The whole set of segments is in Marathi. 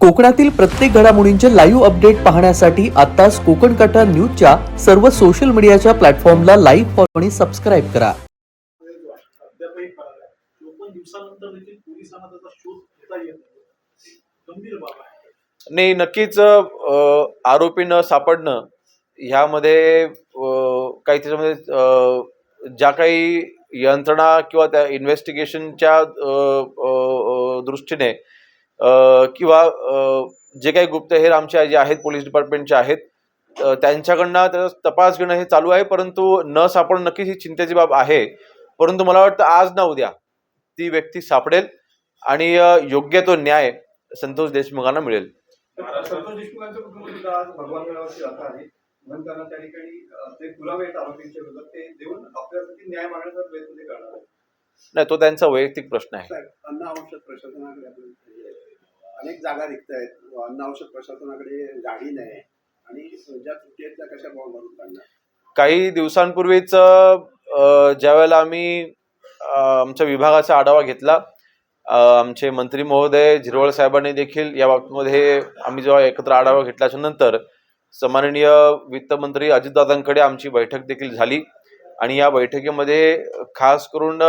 कोकणातील प्रत्येक घडामोडींचे लाईव्ह अपडेट पाहण्यासाठी आताच कोकण कटा न्यूजच्या सर्व सोशल मीडियाच्या प्लॅटफॉर्मला लाईव्ह फॉलो आणि सबस्क्राईब करा. नाही नक्कीच अ, आरोपी न सापडणं ह्यामध्ये काही त्याच्यामध्ये अ, ज्या काही यंत्रणा किंवा त्या इन्व्हेस्टिगेशनच्या दृष्टीने किंवा जे काही गुप्तहेर आमचे जे आहेत पोलीस डिपार्टमेंटचे आहेत त्यांच्याकडनं त्याचा तपास घेणं हे चालू आहे परंतु न सापडणं नक्कीच ही चिंतेची बाब आहे. परंतु मला वाटतं आज ना उद्या ती व्यक्ती सापडेल आणि योग्य तो न्याय संतोष देशमुखांना मिळेल. संतोष देशमुखांच्या कुटुंबातील आज भगवान मेळावरची जाता आली म्हणून त्यांना त्या ठिकाणी अं, जे पुरावे आहेत आरोपींच्या विरोधात ते देऊन आपल्यासाठी न्याय मागण्याचा प्रयत्न ते करणार आहेत. नाही तो त्यांचा वैयक्तिक प्रश्न आहे. प्रशासनाकडे अनेक जागा रिक्त आहेत अन्न औषध प्रशासनाकडे गाडी नाही. आणि ज्या त्रुटी आहेत त्या कशा भरून काढणार काही दिवसांपूर्वीच ज्यावेळेला आम्ही आमच्या विभागाचा आढावा घेतला आमचे मंत्री महोदय झिरवळ साहेबांनी देखील या बाबतीमध्ये आम्ही जेव्हा एकत्र आढावा घेतल्याच्या नंतर सन्माननीय वित्तमंत्री अजितदादांकडे आमची बैठक देखील झाली. आणि या बैठकीमध्ये खास करून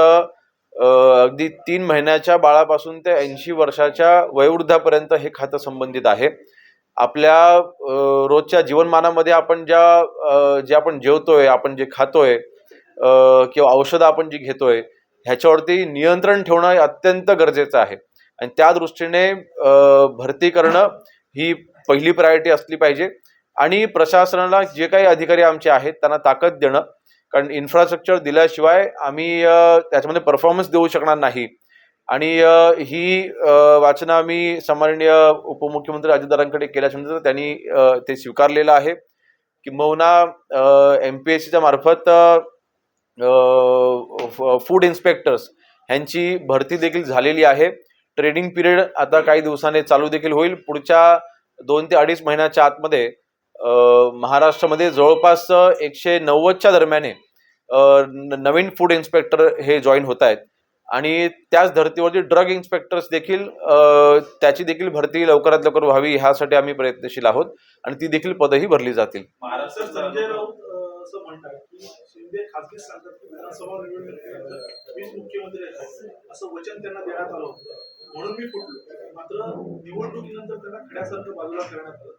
अगदी तीन महिन्याच्या बाळापासून ते ऐंशी वर्षाच्या वयोवृद्धापर्यंत हे खातं संबंधित आहे. आपल्या रोजच्या जीवनमानामध्ये आपण ज्या जे आपण जेवतोय आपण जे खातोय किंवा औषधं आपण जी घेतोय ह्याच्यावरती नियंत्रण ठेवणं अत्यंत गरजेचं आहे. आणि त्या दृष्टीने भरती करणं ही पहिली प्रायोरिटी असली पाहिजे. आणि प्रशासनाला जे काही अधिकारी आमचे आहेत त्यांना ताकद देणं कारण इन्फ्रास्ट्रक्चर दिल्याशिवाय आम्ही त्याच्यामध्ये परफॉर्मन्स देऊ शकणार नाही. आणि ही वाचना आम्ही सन्माननीय उपमुख्यमंत्री अजितदारांकडे केल्याच्यानंतर त्यांनी ते स्वीकारलेलं आहे. किंबहुना एम पी एस सीच्या मार्फत फूड इन्स्पेक्टर्स ह्यांची भरती देखील झालेली आहे. ट्रेनिंग पिरियड आता काही दिवसाने चालू देखील होईल. पुढच्या दोन ते अडीच महिन्याच्या आतमध्ये महाराष्ट्रामध्ये जवळपास एकशे नव्वदच्या दरम्याने नवीन फूड इन्स्पेक्टर हे जॉईन होत आहेत आणि त्याच धर्तीवरती ड्रग इन्स्पेक्टर्स देखील त्याची देखील भरती लवकरात लवकर व्हावी ह्यासाठी आम्ही प्रयत्नशील आहोत आणि ती देखील पदही भरली जातील. म्हणून मी फुटलो. मात्र निवडणुकीनंतर त्यांना खड्यासारखं बाजूला करण्यात आलं.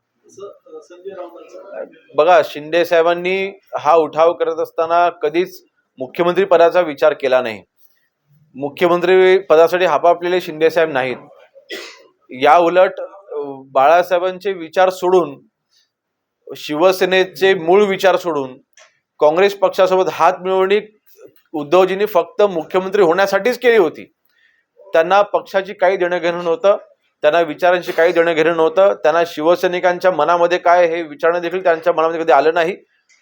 बघा शिंदे साहेबांनी हा उठाव करत असताना कधीच मुख्यमंत्री पदाचा विचार केला नाही. मुख्यमंत्री पदासाठी हापापलेले शिंदे साहेब नाहीत. या उलट बाळासाहेबांचे विचार सोडून शिवसेनेचे मूळ विचार सोडून काँग्रेस पक्षासोबत हात मिळवणी उद्धवजींनी फक्त मुख्यमंत्री होण्यासाठीच केली होती. त्यांना पक्षाची काही देणं घेणं नव्हतं. त्यांना विचारांशी काही देणं घेणं नव्हतं. त्यांना शिवसैनिकांच्या मनामध्ये काय हे विचारणं देखील त्यांच्या मनामध्ये कधी आलं नाही.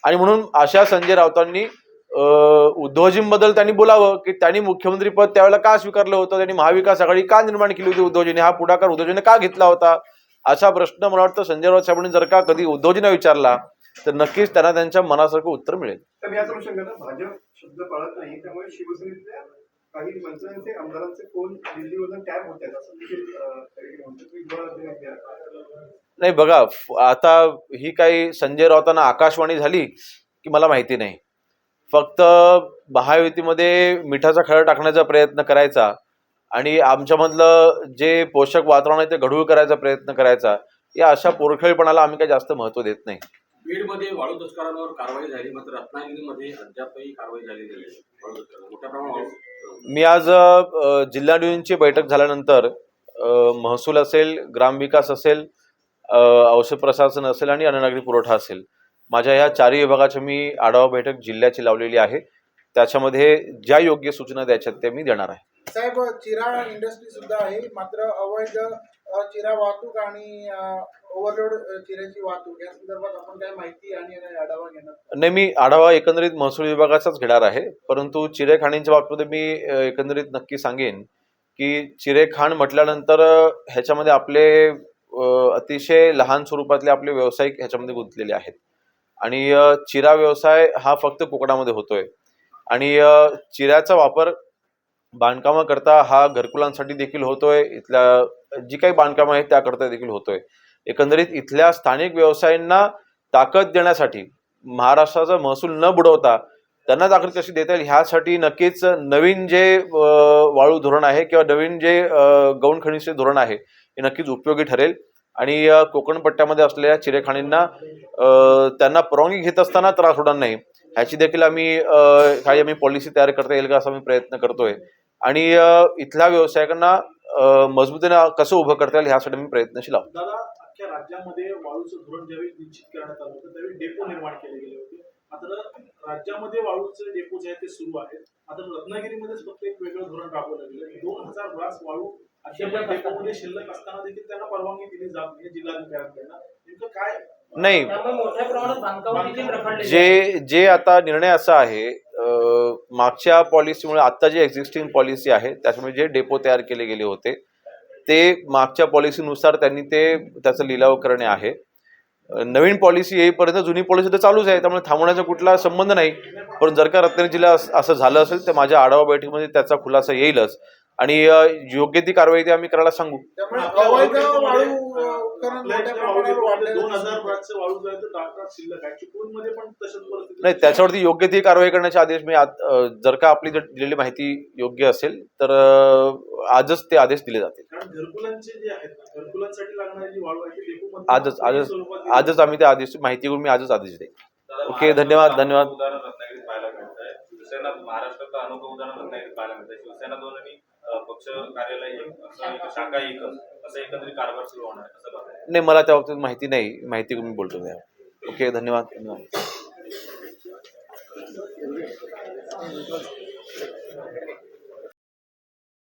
आणि म्हणून अशा संजय राऊतांनी उद्धवजींबद्दल त्यांनी बोलावं की त्यांनी मुख्यमंत्रीपद त्यावेळेला का स्वीकारलं होतं? त्यांनी महाविकास आघाडी का निर्माण केली होती उद्धवजीने? हा पुढाकार उद्धवजीने का घेतला होता? असा प्रश्न मला वाटतं संजय राऊत साहेबांनी जर का कधी उद्धवजींना विचारला तर नक्कीच त्यांना त्यांच्या मनासारखं उत्तर मिळेल. तर याच भाजप शब्द पाळत नाही त्यामुळे शिवसेनेतल्या काही मंत्र्यांचे आमदारांचे फोन दिल्लीवरून टॅप होत आहेत. असं म्हणजे, देखील नाही बघा आता ही काही संजय राऊतांना आकाशवाणी झाली की मला माहिती नाही. फक्त महायुतीमध्ये मिठाचा खळ टाकण्याचा प्रयत्न करायचा आणि आमच्यामधलं जे पोषक वातावरण आहे ते घडूळ करायचा प्रयत्न करायचा या अशा पोरखेळपणाला आम्ही काही जास्त महत्त्व देत नाही. बीडमध्ये वाळू तस्करांवर कारवाई झाली मात्र रत्नागिरीमध्ये अद्यापही कारवाई झालेली नाही. वाळू तस्कर मोठ्या प्रमाणात वाळू- मी आज अ, जिल्हा डिव्हिजनची बैठक झाल्यानंतर महसूल असेल ग्रामविकास असेल औषध प्रशासन असेल आणि अन्ननागरी पुरवठा असेल. माझ्या ह्या चारही विभागाची मी आढावा बैठक जिल्ह्याची लावलेली आहे. त्याच्यामध्ये ज्या योग्य सूचना द्यायच्या त्या मी देणार आहे. साहेब चिरा इंडस्ट्री सुद्धा आहे मात्र अवैध चिरा वाहतूक आणि ओव्हरलोड चिऱ्याची वाहतूक या संदर्भात आपण काय माहिती आणि आढावा घेणार? नाही मी आढावा एकंदरीत महसूल विभागाचाच घेणार आहे. परंतु चिरेखाणींच्या बाबतीमध्ये मी एकंदरीत नक्की सांगेन की चिरेखाण म्हटल्यानंतर ह्याच्यामध्ये आपले अतिशय लहान स्वरूपातले आपले व्यावसायिक ह्याच्यामध्ये गुंतलेले आहेत. आणि चिरा व्यवसाय हा फक्त कोकणामध्ये होतोय. आणि चिऱ्याचा वापर बांधकामाकरता हा घरकुलांसाठी देखील होतोय. इथल्या जी काही बांधकामं आहेत त्याकरता देखील होतोय. एकंदरीत इथल्या स्थानिक व्यवसायांना ताकद देण्यासाठी महाराष्ट्राचा महसूल न बुडवता त्यांना ताकद कशी देता येईल ह्यासाठी नक्कीच नवीन जे वाळू धोरण आहे किंवा नवीन जे गौण खनिजचे धोरण आहे हे नक्कीच उपयोगी ठरेल. आणि कोकण पट्ट्यामध्ये असलेल्या चिरेखाणींना त्यांना परवानगी घेत असताना त्रास होणार नाही. ह्याची देखील आम्ही काही आम्ही पॉलिसी तयार करता येईल का असा आम्ही प्रयत्न करतोय. आणि इथल्या व्यावसायिकांना मजबूतीने कसं उभं करता येईल ह्यासाठी आम्ही प्रयत्नशील आहोत. दादा अख्ख्या राज्यामध्ये वाळूचं धोरण ज्यावेळी निश्चित करण्यात आलं होतं त्यावेळी डेपो निर्माण केले गेले होते. मात्र राज्यामध्ये वाळूचे डेपो जे आहेत ते सुरू आहेत. आता रत्नागिरीमध्येच फक्त एक वेगळं धोरण राबवलं गेलं दोन हजार ब्रास वाळू अद्याप डेपोमध्ये शिल्लक असताना देखील त्यांना परवानगी दिली जात नाही जिल्हाधिकाऱ्यांकडनं. नेमकं काय? नाही. जे जे आता निर्णय असा आहे मागच्या पॉलिसीमुळे आत्ता जी एक्झिस्टिंग पॉलिसी आहे त्याच्यामुळे जे डेपो तयार केले गेले होते ते मागच्या पॉलिसीनुसार त्यांनी ते त्याचं लिलाव करणे आहे. नवीन पॉलिसी येईपर्यंत जुनी पॉलिसी तर चालूच आहे त्यामुळे थांबवण्याचा कुठला संबंध नाही. पण जर का रत्नागिरी जिल्हा असं झालं असेल तर माझ्या आढावा बैठकीमध्ये त्याचा खुलासा येईलच. आणि योग्य ती कारवाई ती आम्ही करायला सांगू. त्यामुळे आपल्या अवैध वाळू वाळू डेपोमध्ये, अ, अं, करण आपल्या मोठ्या इथल्या वाळू प्रमाणावर डेपोमध्ये वाढलेलं दोन हजार दिसतं. ब्रासचे वाळू जो आहे तो डाकटाक शिल्लक आहे. चिपळूणमध्ये पण तशाच परिस्थिती नाही त्याच्यावरती योग्य ती कारवाई करण्याचे आदेश मी जर का आपली जर दिलेली माहिती योग्य असेल तर आजच ते आदेश दिले जातील. कारण घरकुलांचे जे आहेत ना घरकुलांसाठी लागणारी जी वाळू आहे ती डेपोमध्ये आजच आजच आजच आम्ही त्या आदेश माहिती घेऊन मी आजच आदेश देईन. ओके धन्यवाद धन्यवाद. महाराष्ट्रातलं अनुभव उदाहरण रत्नागिरीत पाहायला मिळत शिवसेना दोन्ही पक्ष कार्यालय एक एक शाखा एकच असं एकत्रित कारभार सुरू होणार असं बघायला नाही मला त्या बाबतीत माहिती नाही. माहिती घेऊन मी बोलतो द्या. ओके धन्यवाद. धन्यवाद.